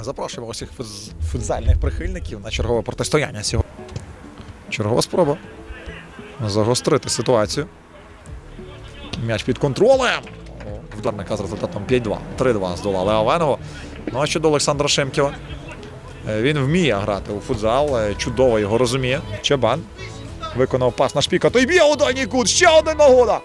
Запрошуємо усіх футзальних прихильників на чергове протистояння сьогодні. Чергова спроба загострити ситуацію. М'яч під контролем. Вдарника з результатом 5-2. 3-2 здолали Авенова. Ну а щодо Олександра Шемківа. Е, Він вміє грати у футзал, е, чудово його розуміє. Чабан виконав пас на шпіка. Той б'є у дальній кут. Ще одна нагода.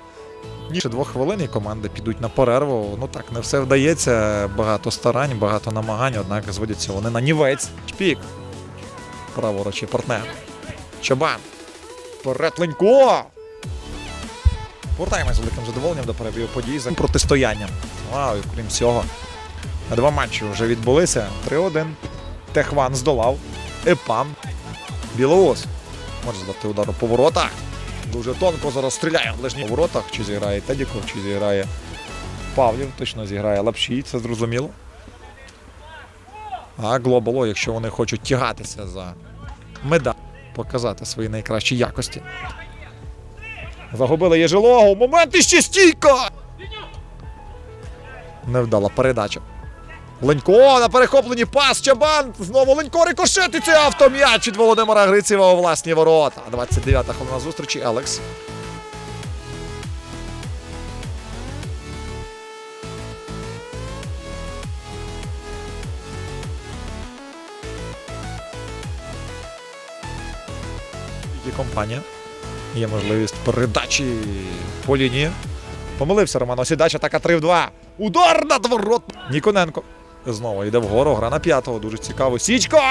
Ще двох хвилин і команди підуть на перерву. Ну так, не все вдається. Багато старань, багато намагань, однак зводяться вони на нівець. Шпік. Праворучий партнер. Чабан. Вперед Ленько. З великим задоволенням до перебігу подій за протистоянням. Вау, крім цього. Два матчі вже відбулися. 3-1. Техван здолав. Епам. Білоус. Може здати удар у поворотах. Дуже тонко зараз стріляє в ближніх воротах. Чи зіграє Тедіков, чи зіграє Павлів, точно зіграє Лапшій, це зрозуміло. А Глобало, якщо вони хочуть тягатися за медаль, показати свої найкращі якості. Загубили Єжилогу. Момент іще стійка! Невдала передача. Ленько на перехопленні пас. Чабан. Знову Ленько рикошетить цей автом'яч від Володимира Грицєва у власні ворота. 29-та хвилина зустрічі. Елекс. І компанія. Є можливість передачі по лінії. Помилився Роман Осідач, атака 3 в 2. Удар над ворот. Ніконенко. Знову йде вгору. Гра на п'ятого. Дуже цікаво. Січка!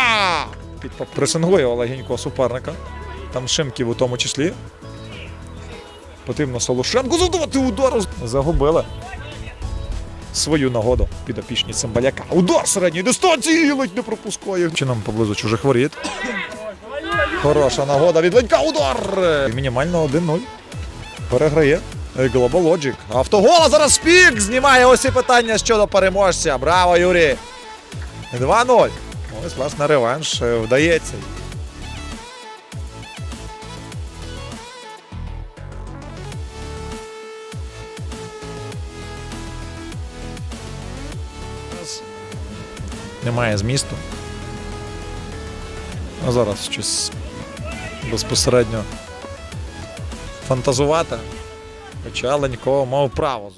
Під пресингує легенько суперника. Там Шимків у тому числі. Потрібно Солошенку задавати удар. Загубили свою нагоду підопічні Цимбаляка. Удар середньої дистанції ледь не пропускає. Чином поблизу чужих воріт. Хороша нагода від Ленька. Удар! Мінімально 1-0. Переграє. Logic. Автогола зараз спік! Знімає усі питання щодо переможця. Браво, Юрій! 2-0. Ось, власне, реванш е, вдається. Немає змісту. А зараз щось безпосередньо фантазувати. Хоча Ленько мав право.